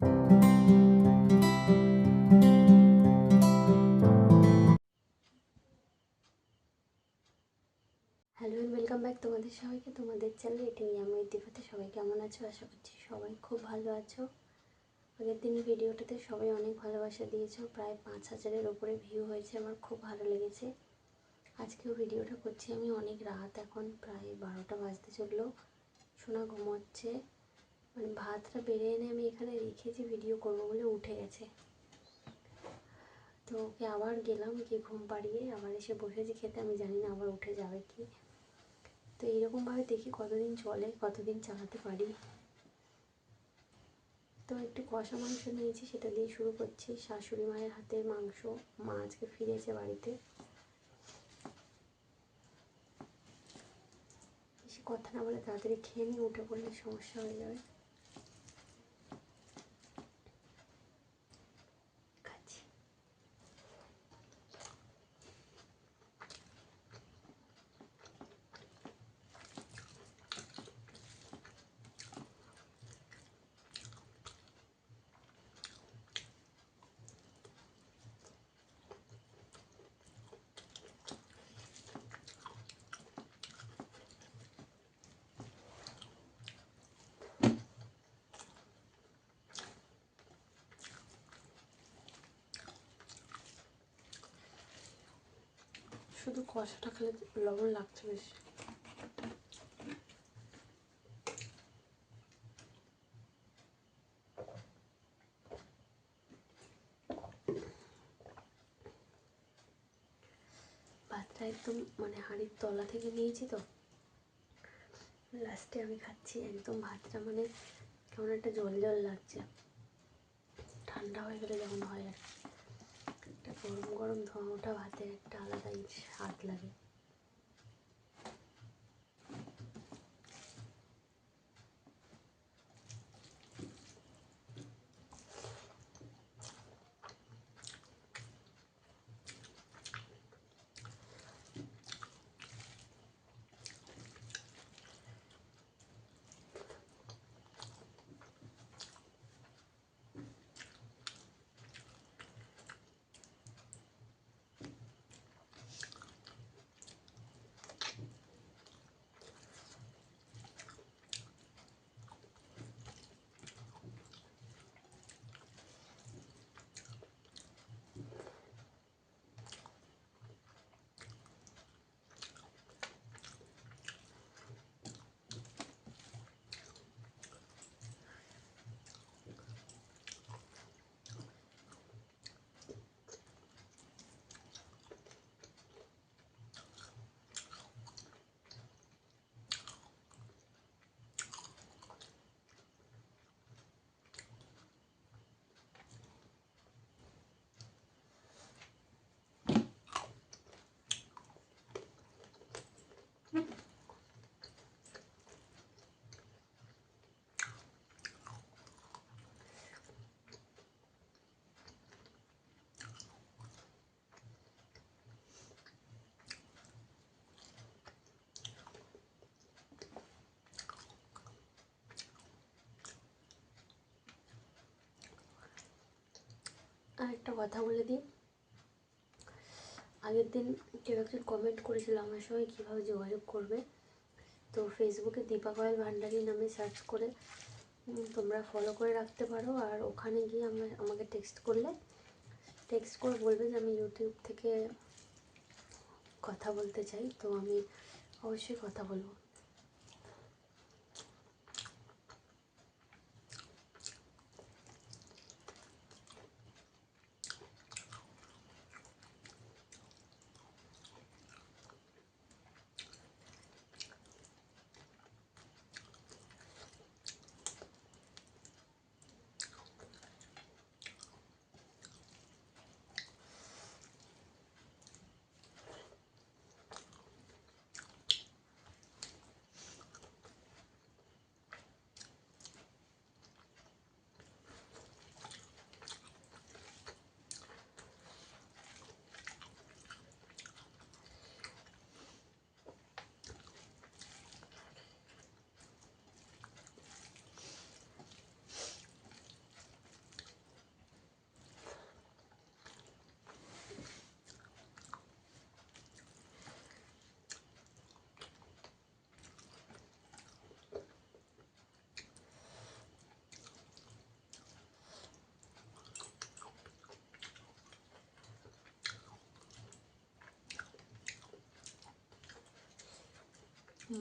Hello welcome back তোমাদের সবাইকে, তোমাদের চ্যানেল এটি আমি দীপাতে সবাই কেমন আছো? আশা করছি সবাই খুব ভালো আছো। আগের দিনের ভিডিওটাতে সবাই অনেক ভালোবাসা দিয়েছ, প্রায় পাঁচ হাজারের ওপরে ভিউ হয়েছে, আমার খুব ভালো লেগেছে। আজকেও ভিডিওটা করছি আমি, অনেক রাত এখন, প্রায় বারোটা বাজতে চলল। সোনা ঘুমোচ্ছে। মানে ভাতটা বেড়ে এনে আমি এখানে রেখেছি ভিডিও করব বলে উঠে গেছে। তো ওকে আবার গেলাম গিয়ে ঘুম পাড়িয়ে আবার এসে বসেছি খেতে, আমি জানি না আবার উঠে যাবে কি। তো এইরকমভাবে দেখি কতদিন চলে, কতদিন চালাতে পারি। তো একটু কষা মাংস নিয়েছি, সেটা দিয়ে শুরু করছি। শাশুড়ি মায়ের হাতের মাংস, মা আজকে ফিরেছে বাড়িতে। বেশি কথা না বলে তাড়াতাড়ি খেয়ে নিয়ে উঠে পড়লে সমস্যা হয়ে যাবে। শুধু কষাটা খেলে লবণ লাগছে বেশি। ভাতটা একদম মানে হাঁড়ির তলা থেকে নিয়েছি তো। লাস্টে আমি খাচ্ছি একদম ভাতটা মানে কেমন একটা জল জল লাগছে। ঠান্ডা হয়ে গেলে যেমন হয় আর কি। গরম গরম ধোঁয়া ভাতের একটা আলাদাই স্বাদ লাগে। আর একটা কথা বলে দিই। আগের দিন কেউ একজন কমেন্ট করেছিল আমার সঙ্গে কীভাবে যোগাযোগ করবে। তো ফেসবুকে দীপা কয়েল ভান্ডারি নামে সার্চ করে তোমরা ফলো করে রাখতে পারো। আর ওখানে গিয়ে আমার, আমাকে টেক্সট করলে। টেক্সট করে বলবে যে আমি ইউটিউব থেকে কথা বলতে চাই। তো আমি অবশ্যই কথা বলব।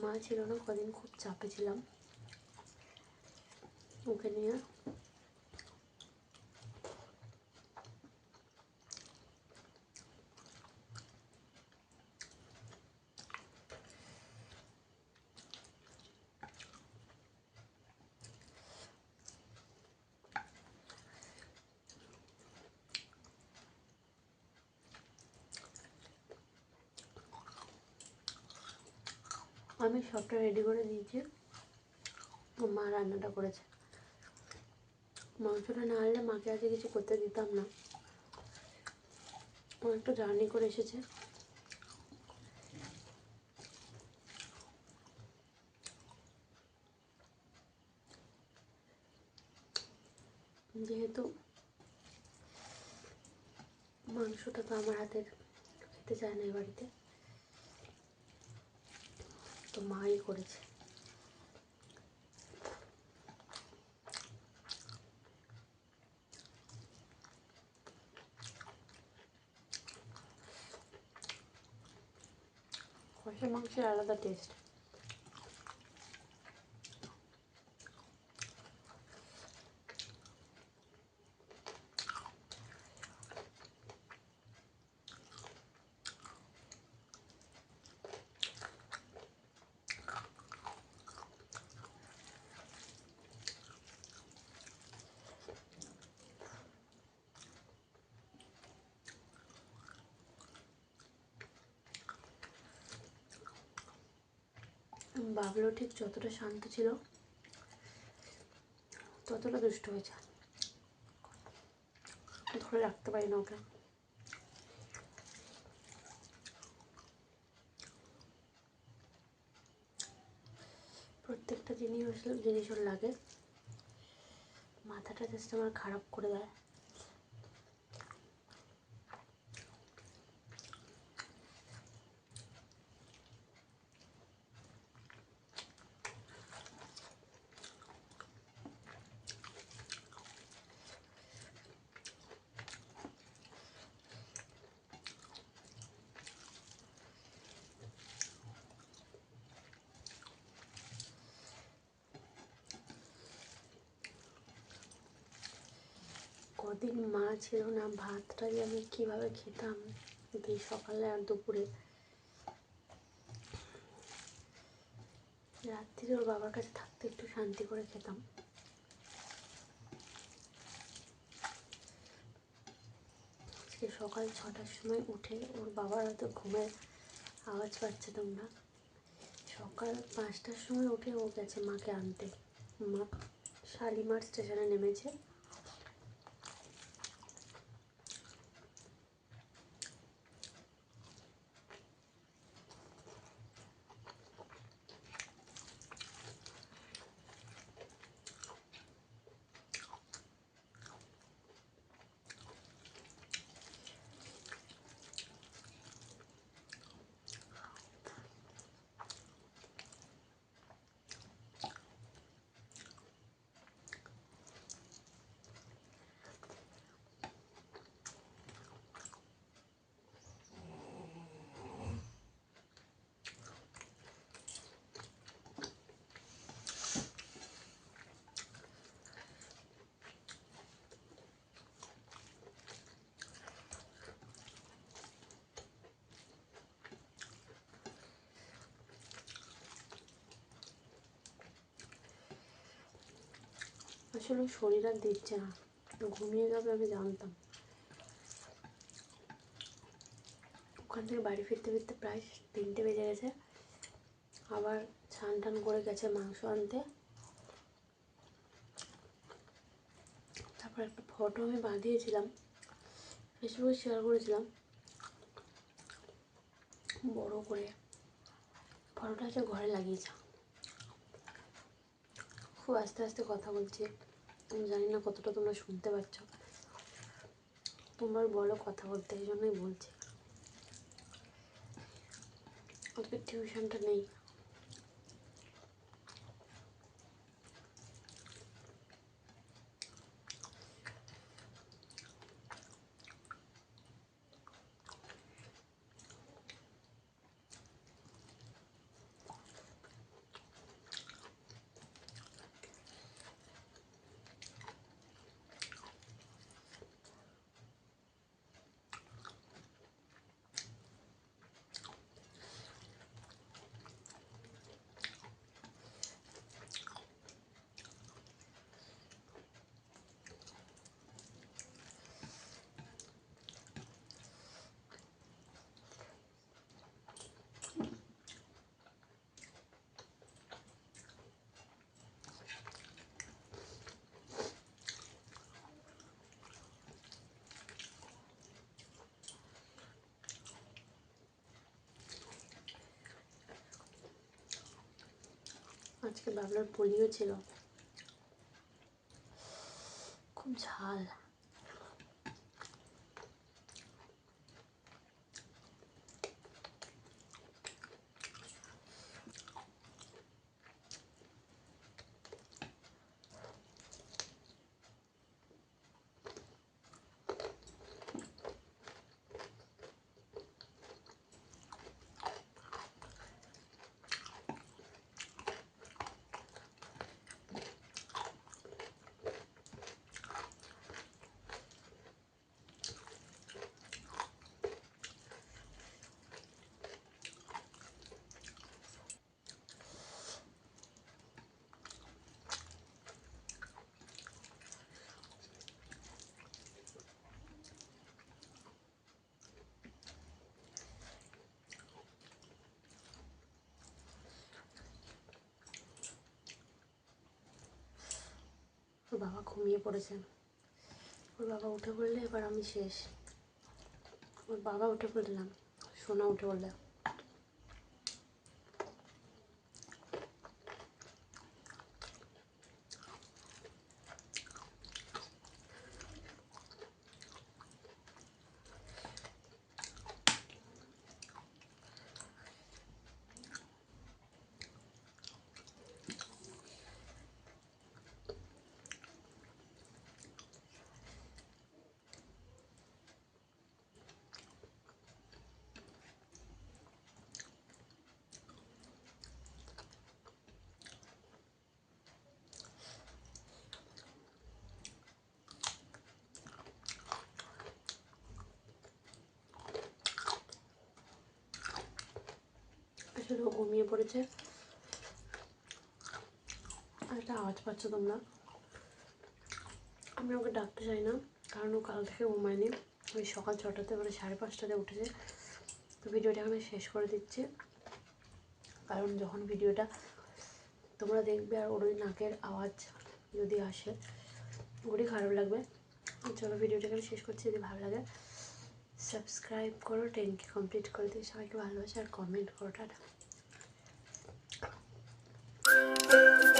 মা ছিল না কদিন খুব চাপে ছিলাম। ওকে নিয়ে আমি সবটা রেডি করে দিয়েছি। মা রান্নাটা করেছে। মাংসটা না আনলে মাকে আজকে কিছু করতে দিতাম না। একটু জার্নি করে এসেছে। যেহেতু মাংসটা তো আমার হাতের, খেতে চায় না এই বাড়িতে। তো মাই করেছে। কষা মাংসের আলাদা টেস্ট বাবলু ঠিক যতটা শান্ত ছিল, ততটা দুষ্ট হয়েছে। ধরে রাখতে পারি না ওকে। প্রত্যেকটা জিনিস জিনিস ওর লাগে। মাথাটা জাস্ট আমার খারাপ করে দেয়। কদিন মা ছিল না ভাতটা যে আমি কীভাবে খেতাম? এই সকালে আর দুপুরে। রাত্রিরে ওর বাবার কাছে থাকতে একটু শান্তি করে খেতাম। আজকে সকাল ছটার সময় উঠে ওর বাবার হয়তো ঘুমের আওয়াজ পাচ্ছে তোমরা। সকাল পাঁচটার সময় উঠে ও গেছে মাকে আনতে। মা শালিমার স্টেশনে নেমেছে। আসলে শরীর আর দিচ্ছে না। ঘুমিয়ে যাবে আমি জানতাম। ওখান থেকে বাড়ি ফিরতে ফিরতে প্রায় তিনটে বেজে গেছে। আবার স্নান টান করে গেছে মাংস আনতে। তারপর একটা ফটো আমি বাঁধিয়েছিলাম। ফেসবুকে শেয়ার করেছিলাম। বড় করে। ফটোটা হচ্ছে ঘরে লাগিয়েছে খুব আস্তে আস্তে কথা বলছি। আমি জানি না কতটা তোমরা শুনতে পাচ্ছ তোমার বলো কথা বলতে, এই জন্যই বলছি। ওদের টিউশনটা নেই। আজকে বাবলার পোলিও ছিল। খুব ঝাল। ওর বাবা ঘুমিয়ে পড়েছে ওর বাবা উঠে পড়লে এবার আমি শেষ। ওর বাবা উঠে পড়লাম সোনা উঠে পড়লে আসলে ও ঘুমিয়ে পড়েছে। একটা আওয়াজ পাচ্ছ তোমরা। আমি ওকে ডাকতে চাই না, কারণ ও কাল থেকে ঘুমায়নি। ওই সকাল ছটাতে মানে সাড়ে পাঁচটাতে উঠেছে। তো ভিডিওটা এখানে শেষ করে দিচ্ছি। কারণ যখন ভিডিওটা তোমরা দেখবে আর ওর ওই নাকের আওয়াজ যদি আসে, ওরই খারাপ লাগবে। চলো ভিডিওটা এখানে শেষ করছি, যদি ভালো লাগে। সাবস্ক্রাইব করো টেনকে কমপ্লিট করে দিয়ে সবাইকে ভালোবাসে আর কমেন্ট করো, টাটা। Música